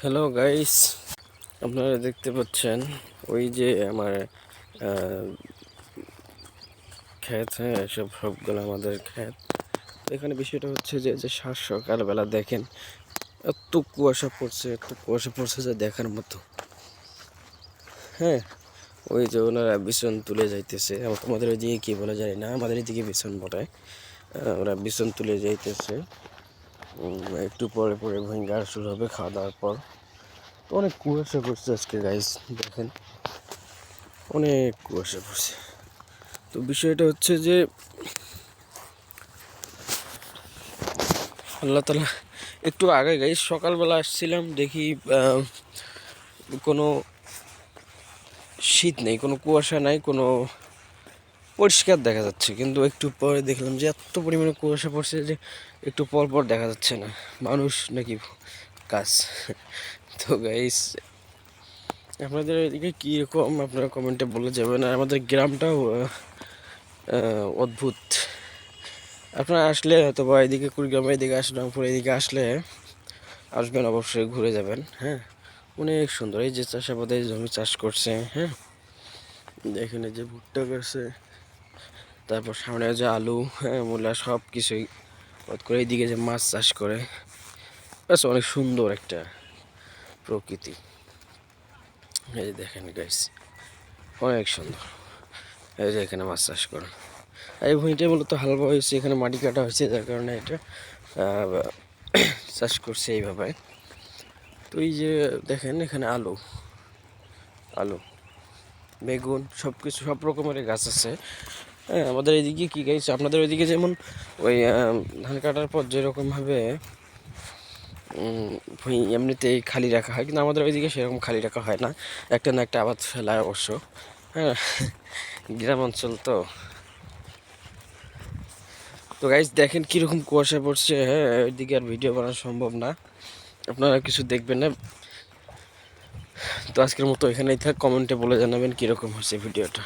Hello guys আপনারা দেখতে পাচ্ছেন ওই যে আমার ক্ষেত হ্যাঁ সব সবগুলো আমাদের ক্ষেত। এখানে বিষয়টা হচ্ছে যে যে সাত সকালবেলা দেখেন, এত কুয়াশা পড়ছে, এত কুয়াশা পড়ছে যে দেখার মতো। হ্যাঁ ওই যে ওনারা বিছন তুলে যাইতেছে। আম- তোমাদের ওইদিকে কী বলে জানি না, আমাদের এদিকে বিছন বটে। ওরা বিছন তুলে যাইতেছে। একটু পরে পরে ভেঙ্গার শুরু হবে, খাওয়া দাওয়ার পর। তো অনেক কুয়াশা পড়ছে আজকে গাইস দেখেন। অনেক কুয়াশা পড়ছে। তো বিষয়টা হচ্ছে যে, আল্লাহ তালা একটু আগে গাইস সকালবেলা আসছিলাম, দেখি কোনো শীত নেই, কোনো কুয়াশা নাই, কোনো পরিষ্কার দেখা যাচ্ছে, কিন্তু একটু পরে দেখলাম যে এত পরিমাণে কুয়াশা পড়ছে যে একটু পর পর দেখা যাচ্ছে না। মানুষ নাকি কাজ। তো গাইস আপনাদের এদিকে কীরকম আপনারা কমেন্টে বলে যাবেন। আর আমাদের গ্রামটাও অদ্ভুত। আপনারা আসলে হয়তো বা এদিকে কুড়িগ্রামের এদিকে আসলামপুর এদিকে আসলে আসবেন, অবশ্যই ঘুরে যাবেন হ্যাঁ? অনেক সুন্দর। এই যে চাষাবাদে জমি চাষ করছে হ্যাঁ? দেখেন এই যে ভুট্টা করছে তারপর সামনে যে আলু হ্যাঁ মূলা সব কিছুই করে এইদিকে যে মাছ চাষ করে। ব্যাস, অনেক সুন্দর একটা প্রকৃতি। এই যে দেখেন গাইস অনেক সুন্দর। এই যে এখানে মাছ চাষ করে এই ভূমিটা মূলত হালবা হয়েছে, এখানে মাটি কাটা হয়েছে, যার কারণে এটা চাষ করছে এইভাবে। তো এই যে দেখেন এখানে আলু আলু, বেগুন সব কিছু সব রকমের গাছ আছে। হ্যাঁ আমাদের এদিকে কী গাছ আপনাদের ওইদিকে যেমন ওই ধান কাটার পর যেরকমভাবে ভুঁই এমনিতেই খালি রাখা হয়, কিন্তু আমাদের ওইদিকে সেরকম খালি রাখা হয় না। একটা না একটা আবাদ ফেলায় অবশ্য। হ্যাঁ গ্রাম অঞ্চল তো। তো গাইজ দেখেন কীরকম কুয়াশা পড়ছে। হ্যাঁ ওইদিকে আর ভিডিও বানানো সম্ভব না। আপনারা কিছু দেখবেন না। তো আজকের মতো এখানেই থাক কমেন্টে বলে জানাবেন কীরকম হয়েছে ভিডিওটা